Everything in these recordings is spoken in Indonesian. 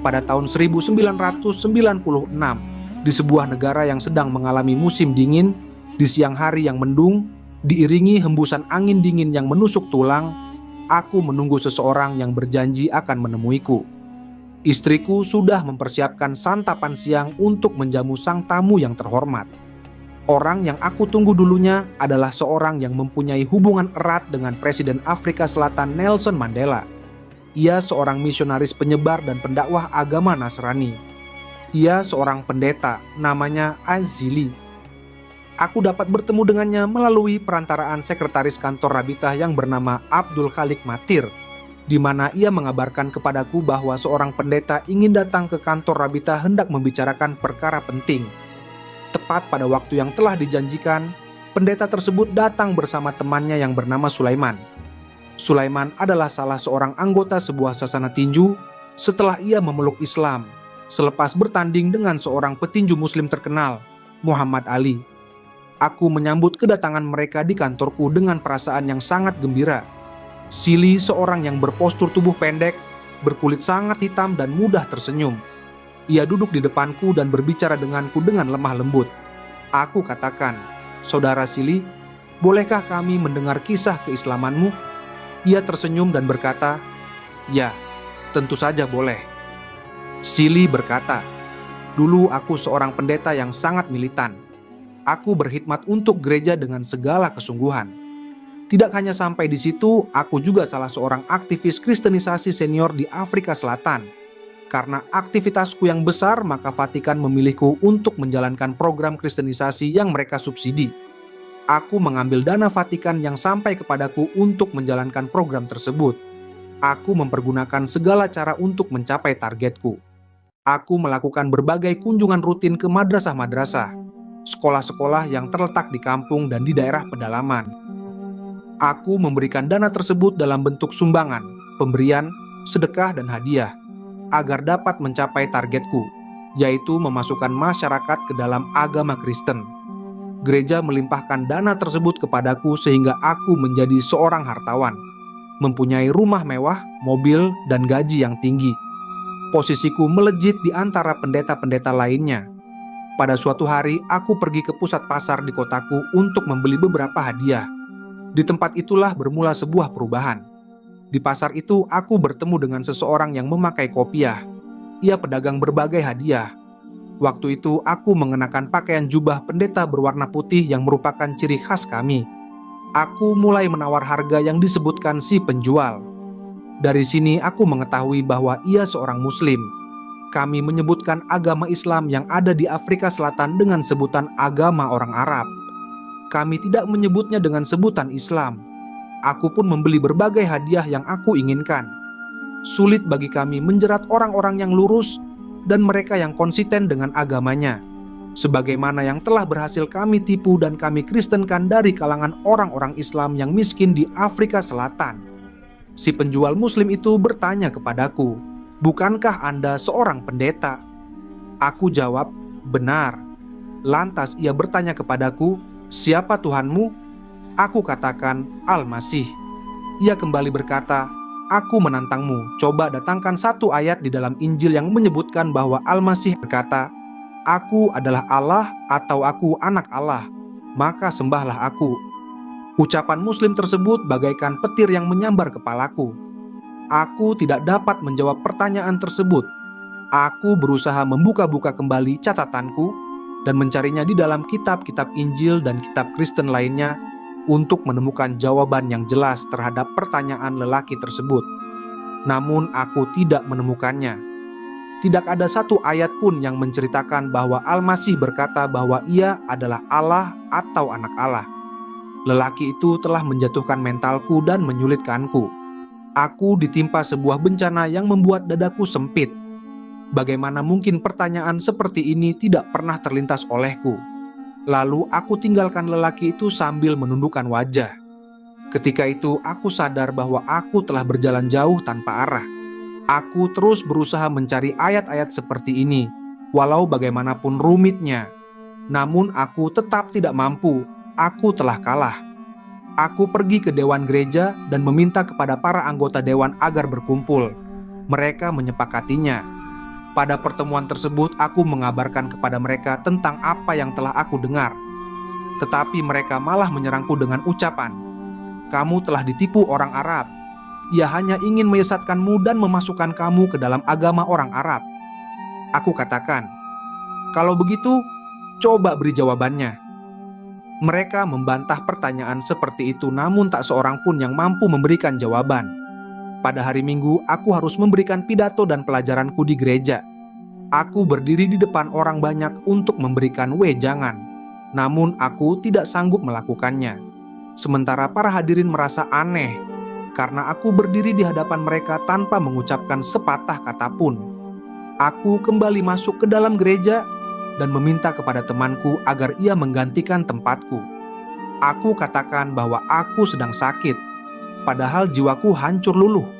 pada tahun 1996 di sebuah negara yang sedang mengalami musim dingin di siang hari yang mendung diiringi hembusan angin dingin yang menusuk tulang aku menunggu seseorang yang berjanji akan menemuiku istriku sudah mempersiapkan santapan siang untuk menjamu sang tamu yang terhormat Orang yang aku tunggu dulunya adalah seorang yang mempunyai hubungan erat dengan Presiden Afrika Selatan Nelson Mandela. Ia seorang misionaris penyebar dan pendakwah agama Nasrani. Ia seorang pendeta, namanya Azili. Aku dapat bertemu dengannya melalui perantaraan sekretaris kantor Rabitah yang bernama Abdul Khalik Matir, di mana ia mengabarkan kepadaku bahwa seorang pendeta ingin datang ke kantor Rabitah hendak membicarakan perkara penting. Tepat pada waktu yang telah dijanjikan, pendeta tersebut datang bersama temannya yang bernama Sulaiman. Sulaiman adalah salah seorang anggota sebuah sasana tinju setelah ia memeluk Islam selepas bertanding dengan seorang petinju muslim terkenal, Muhammad Ali. Aku menyambut kedatangan mereka di kantorku dengan perasaan yang sangat gembira. Sili seorang yang berpostur tubuh pendek, berkulit sangat hitam dan mudah tersenyum ia duduk di depanku dan berbicara denganku dengan lemah lembut. Aku katakan, Saudara Sili, bolehkah kami mendengar kisah keislamanmu? Ia tersenyum dan berkata, Ya, tentu saja boleh. Sili berkata, Dulu aku seorang pendeta yang sangat militan. Aku berkhidmat untuk gereja dengan segala kesungguhan. Tidak hanya sampai di situ, aku juga salah seorang aktivis kristenisasi senior di Afrika Selatan karena aktivitasku yang besar, maka Vatikan memilihku untuk menjalankan program kristenisasi yang mereka subsidi. Aku mengambil dana Vatikan yang sampai kepadaku untuk menjalankan program tersebut. Aku mempergunakan segala cara untuk mencapai targetku. Aku melakukan berbagai kunjungan rutin ke madrasah-madrasah, sekolah-sekolah yang terletak di kampung dan di daerah pedalaman. Aku memberikan dana tersebut dalam bentuk sumbangan, pemberian, sedekah, dan hadiah agar dapat mencapai targetku, yaitu memasukkan masyarakat ke dalam agama Kristen. Gereja melimpahkan dana tersebut kepadaku sehingga aku menjadi seorang hartawan, mempunyai rumah mewah, mobil, dan gaji yang tinggi. Posisiku melejit di antara pendeta-pendeta lainnya. Pada suatu hari, aku pergi ke pusat pasar di kotaku untuk membeli beberapa hadiah. Di tempat itulah bermula sebuah perubahan. Di pasar itu, aku bertemu dengan seseorang yang memakai kopiah. Ia pedagang berbagai hadiah. Waktu itu, aku mengenakan pakaian jubah pendeta berwarna putih yang merupakan ciri khas kami. Aku mulai menawar harga yang disebutkan si penjual. Dari sini, aku mengetahui bahwa ia seorang Muslim. Kami menyebutkan agama Islam yang ada di Afrika Selatan dengan sebutan agama orang Arab. Kami tidak menyebutnya dengan sebutan Islam aku pun membeli berbagai hadiah yang aku inginkan. Sulit bagi kami menjerat orang-orang yang lurus dan mereka yang konsisten dengan agamanya, sebagaimana yang telah berhasil kami tipu dan kami kristenkan dari kalangan orang-orang Islam yang miskin di Afrika Selatan. Si penjual Muslim itu bertanya kepadaku, "Bukankah Anda seorang pendeta?" Aku jawab, "Benar." Lantas ia bertanya kepadaku, "Siapa Tuhanmu?" Aku katakan, Al-Masih. Ia kembali berkata, Aku menantangmu, coba datangkan satu ayat di dalam Injil yang menyebutkan bahwa Al-Masih berkata, Aku adalah Allah atau aku anak Allah, maka sembahlah aku. Ucapan muslim tersebut bagaikan petir yang menyambar kepalaku. Aku tidak dapat menjawab pertanyaan tersebut. Aku berusaha membuka-buka kembali catatanku dan mencarinya di dalam kitab-kitab Injil dan kitab Kristen lainnya untuk menemukan jawaban yang jelas terhadap pertanyaan lelaki tersebut. Namun, aku tidak menemukannya. Tidak ada satu ayat pun yang menceritakan bahwa Al-Masih berkata bahwa Ia adalah Allah atau Anak Allah. Lelaki itu telah menjatuhkan mentalku dan menyulitkanku. Aku ditimpa sebuah bencana yang membuat dadaku sempit. Bagaimana mungkin pertanyaan seperti ini tidak pernah terlintas olehku? Lalu aku tinggalkan lelaki itu sambil menundukkan wajah. Ketika itu aku sadar bahwa aku telah berjalan jauh tanpa arah. Aku terus berusaha mencari ayat-ayat seperti ini, walau bagaimanapun rumitnya. Namun aku tetap tidak mampu, aku telah kalah. Aku pergi ke dewan gereja dan meminta kepada para anggota dewan agar berkumpul. Mereka menyepakatinya. Pada pertemuan tersebut, aku mengabarkan kepada mereka tentang apa yang telah aku dengar. Tetapi mereka malah menyerangku dengan ucapan, "Kamu telah ditipu orang Arab. Ia hanya ingin menyesatkanmu dan memasukkan kamu ke dalam agama orang Arab." Aku katakan, "Kalau begitu, coba beri jawabannya." Mereka membantah pertanyaan seperti itu, namun tak seorang pun yang mampu memberikan jawaban. Pada hari Minggu, aku harus memberikan pidato dan pelajaranku di gereja. Aku berdiri di depan orang banyak untuk memberikan wejangan, namun aku tidak sanggup melakukannya. Sementara para hadirin merasa aneh karena aku berdiri di hadapan mereka tanpa mengucapkan sepatah kata pun. Aku kembali masuk ke dalam gereja dan meminta kepada temanku agar ia menggantikan tempatku. Aku katakan bahwa aku sedang sakit, padahal jiwaku hancur luluh.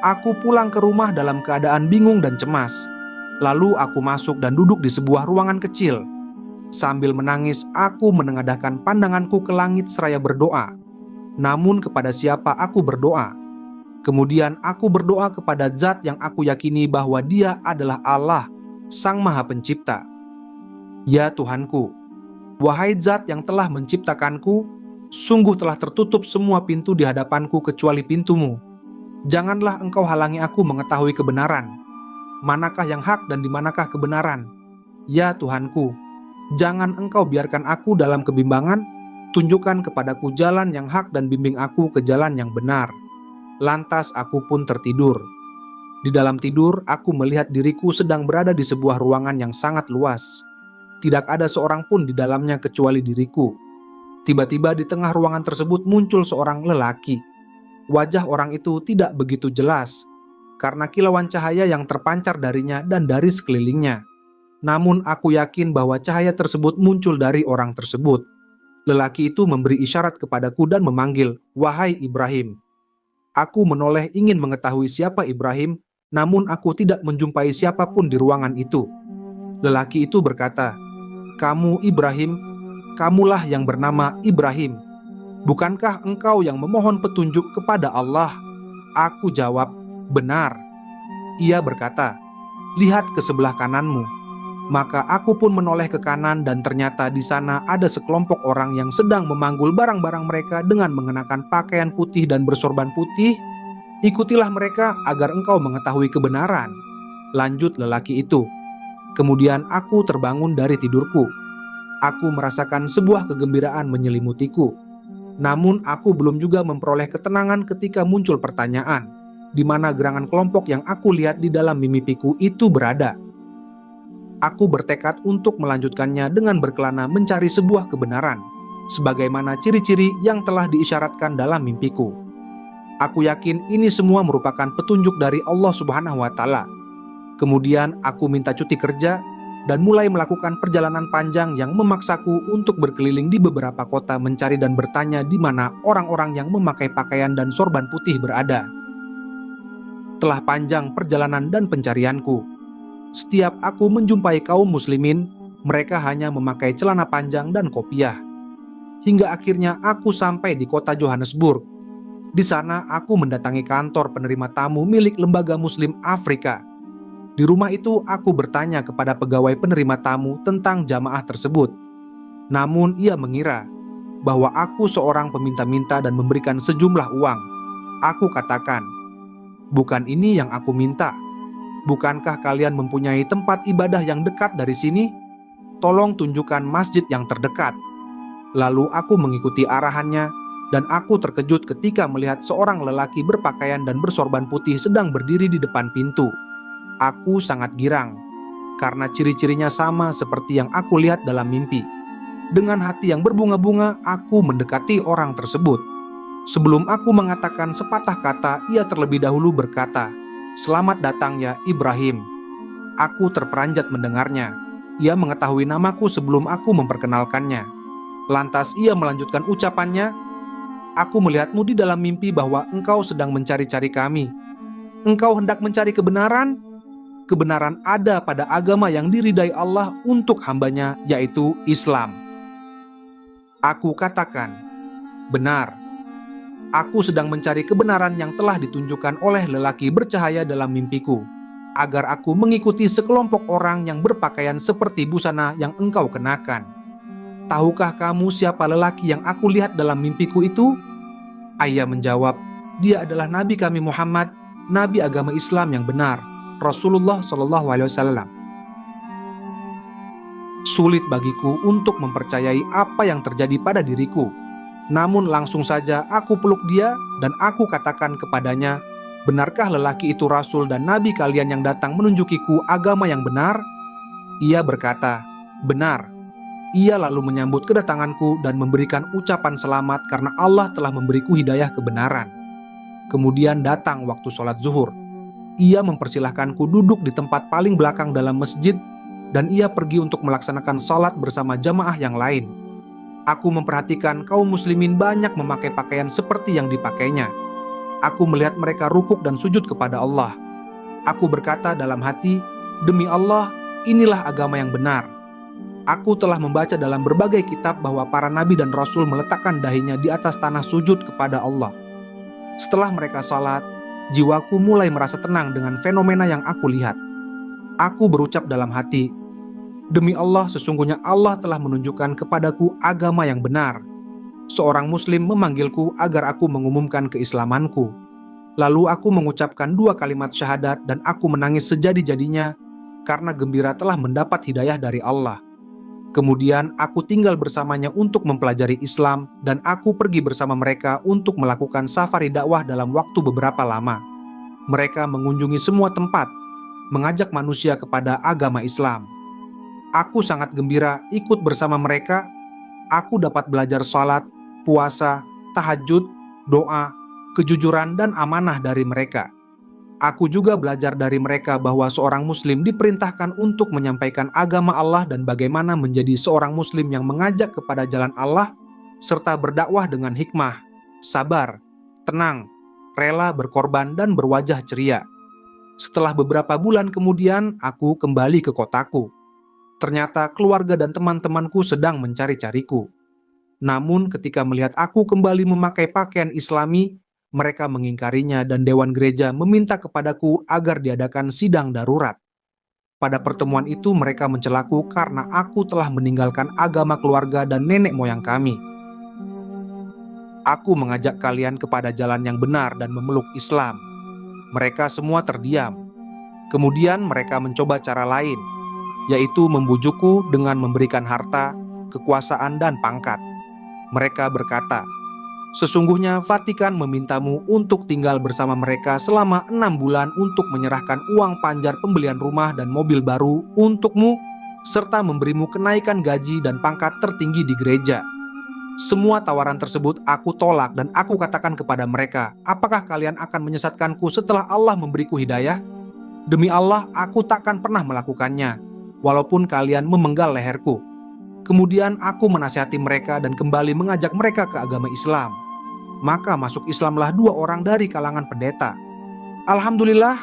Aku pulang ke rumah dalam keadaan bingung dan cemas Lalu aku masuk dan duduk di sebuah ruangan kecil. Sambil menangis, aku menengadahkan pandanganku ke langit seraya berdoa. Namun kepada siapa aku berdoa? Kemudian aku berdoa kepada zat yang aku yakini bahwa dia adalah Allah, Sang Maha Pencipta. Ya Tuhanku, wahai zat yang telah menciptakanku, sungguh telah tertutup semua pintu di hadapanku kecuali pintumu. Janganlah engkau halangi aku mengetahui kebenaran manakah yang hak dan di manakah kebenaran. Ya Tuhanku, jangan engkau biarkan aku dalam kebimbangan, tunjukkan kepadaku jalan yang hak dan bimbing aku ke jalan yang benar. Lantas aku pun tertidur. Di dalam tidur, aku melihat diriku sedang berada di sebuah ruangan yang sangat luas. Tidak ada seorang pun di dalamnya kecuali diriku. Tiba-tiba di tengah ruangan tersebut muncul seorang lelaki. Wajah orang itu tidak begitu jelas, karena kilauan cahaya yang terpancar darinya dan dari sekelilingnya. Namun aku yakin bahwa cahaya tersebut muncul dari orang tersebut. Lelaki itu memberi isyarat kepadaku dan memanggil, "Wahai Ibrahim." Aku menoleh ingin mengetahui siapa Ibrahim, namun aku tidak menjumpai siapa pun di ruangan itu. Lelaki itu berkata, "Kamu Ibrahim, kamulah yang bernama Ibrahim. Bukankah engkau yang memohon petunjuk kepada Allah?" Aku jawab, Benar, ia berkata, "Lihat ke sebelah kananmu." Maka aku pun menoleh ke kanan, dan ternyata di sana ada sekelompok orang yang sedang memanggul barang-barang mereka dengan mengenakan pakaian putih dan bersorban putih. Ikutilah mereka agar engkau mengetahui kebenaran. Lanjut lelaki itu. Kemudian aku terbangun dari tidurku. Aku merasakan sebuah kegembiraan menyelimutiku. Namun aku belum juga memperoleh ketenangan ketika muncul pertanyaan di mana gerangan kelompok yang aku lihat di dalam mimpiku itu berada. Aku bertekad untuk melanjutkannya dengan berkelana mencari sebuah kebenaran, sebagaimana ciri-ciri yang telah diisyaratkan dalam mimpiku. Aku yakin ini semua merupakan petunjuk dari Allah Subhanahu wa Ta'ala. Kemudian aku minta cuti kerja dan mulai melakukan perjalanan panjang yang memaksaku untuk berkeliling di beberapa kota mencari dan bertanya di mana orang-orang yang memakai pakaian dan sorban putih berada telah panjang perjalanan dan pencarianku. Setiap aku menjumpai kaum muslimin, mereka hanya memakai celana panjang dan kopiah. Hingga akhirnya aku sampai di kota Johannesburg. Di sana aku mendatangi kantor penerima tamu milik lembaga muslim Afrika. Di rumah itu aku bertanya kepada pegawai penerima tamu tentang jamaah tersebut. Namun ia mengira bahwa aku seorang peminta-minta dan memberikan sejumlah uang. Aku katakan, Bukan ini yang aku minta. Bukankah kalian mempunyai tempat ibadah yang dekat dari sini? Tolong tunjukkan masjid yang terdekat. Lalu aku mengikuti arahannya, dan aku terkejut ketika melihat seorang lelaki berpakaian dan bersorban putih sedang berdiri di depan pintu. Aku sangat girang karena ciri-cirinya sama seperti yang aku lihat dalam mimpi. Dengan hati yang berbunga-bunga, aku mendekati orang tersebut. Sebelum aku mengatakan sepatah kata, ia terlebih dahulu berkata, "Selamat datang ya Ibrahim." Aku terperanjat mendengarnya. Ia mengetahui namaku sebelum aku memperkenalkannya. Lantas ia melanjutkan ucapannya, "Aku melihatmu di dalam mimpi bahwa engkau sedang mencari-cari kami. Engkau hendak mencari kebenaran? Kebenaran ada pada agama yang diridai Allah untuk hambanya, yaitu Islam." Aku katakan, "Benar." Aku sedang mencari kebenaran yang telah ditunjukkan oleh lelaki bercahaya dalam mimpiku. agar aku mengikuti sekelompok orang yang berpakaian seperti busana yang engkau kenakan. Tahukah kamu siapa lelaki yang aku lihat dalam mimpiku itu? Ayah menjawab, dia adalah Nabi kami Muhammad, Nabi agama Islam yang benar, Rasulullah Shallallahu Alaihi Wasallam. Sulit bagiku untuk mempercayai apa yang terjadi pada diriku. Namun langsung saja aku peluk dia dan aku katakan kepadanya, Benarkah lelaki itu rasul dan nabi kalian yang datang menunjukiku agama yang benar? Ia berkata, Benar. Ia lalu menyambut kedatanganku dan memberikan ucapan selamat karena Allah telah memberiku hidayah kebenaran. Kemudian datang waktu sholat zuhur. Ia mempersilahkanku duduk di tempat paling belakang dalam masjid dan ia pergi untuk melaksanakan sholat bersama jamaah yang lain. Aku memperhatikan kaum muslimin banyak memakai pakaian seperti yang dipakainya Aku melihat mereka rukuk dan sujud kepada Allah. Aku berkata dalam hati, "Demi Allah, inilah agama yang benar." Aku telah membaca dalam berbagai kitab bahwa para nabi dan rasul meletakkan dahinya di atas tanah sujud kepada Allah. Setelah mereka salat, jiwaku mulai merasa tenang dengan fenomena yang aku lihat. Aku berucap dalam hati, "Demi Allah, sesungguhnya Allah telah menunjukkan kepadaku agama yang benar." seorang Muslim memanggilku agar aku mengumumkan keislamanku. Lalu aku mengucapkan dua kalimat syahadat dan aku menangis sejadi-jadinya karena gembira telah mendapat hidayah dari Allah. Kemudian aku tinggal bersamanya untuk mempelajari Islam dan aku pergi bersama mereka untuk melakukan safari dakwah dalam waktu beberapa lama. Mereka mengunjungi semua tempat, mengajak manusia kepada agama Islam. Aku sangat gembira ikut bersama mereka. Aku dapat belajar salat, puasa, tahajud, doa, kejujuran, dan amanah dari mereka. Aku juga belajar dari mereka bahwa seorang Muslim diperintahkan untuk menyampaikan agama Allah dan bagaimana menjadi seorang Muslim yang mengajak kepada jalan Allah, serta berdakwah dengan hikmah, sabar, tenang, rela berkorban, dan berwajah ceria. Setelah beberapa bulan kemudian, aku kembali ke kotaku. Ternyata keluarga dan teman-temanku sedang mencari-cariku. Namun ketika melihat aku kembali memakai pakaian islami, mereka mengingkarinya dan Dewan Gereja meminta kepadaku agar diadakan sidang darurat. Pada pertemuan itu mereka mencelaku karena aku telah meninggalkan agama keluarga dan nenek moyang kami. Aku mengajak kalian kepada jalan yang benar dan memeluk Islam. Mereka semua terdiam. Kemudian mereka mencoba cara lain, yaitu membujukku dengan memberikan harta, kekuasaan, dan pangkat. Mereka berkata, Sesungguhnya Vatikan memintamu untuk tinggal bersama mereka selama enam bulan untuk menyerahkan uang panjar pembelian rumah dan mobil baru untukmu, serta memberimu kenaikan gaji dan pangkat tertinggi di gereja. Semua tawaran tersebut aku tolak dan aku katakan kepada mereka, apakah kalian akan menyesatkanku setelah Allah memberiku hidayah? Demi Allah, aku takkan pernah melakukannya, walaupun kalian memenggal leherku. Kemudian aku menasihati mereka dan kembali mengajak mereka ke agama Islam. Maka masuk Islamlah dua orang dari kalangan pendeta. Alhamdulillah,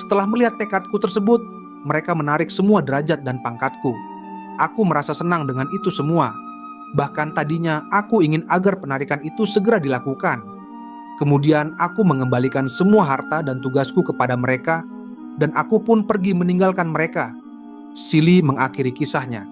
setelah melihat tekadku tersebut, mereka menarik semua derajat dan pangkatku. Aku merasa senang dengan itu semua. Bahkan tadinya aku ingin agar penarikan itu segera dilakukan. Kemudian aku mengembalikan semua harta dan tugasku kepada mereka, dan aku pun pergi meninggalkan mereka. Sili mengakhiri kisahnya.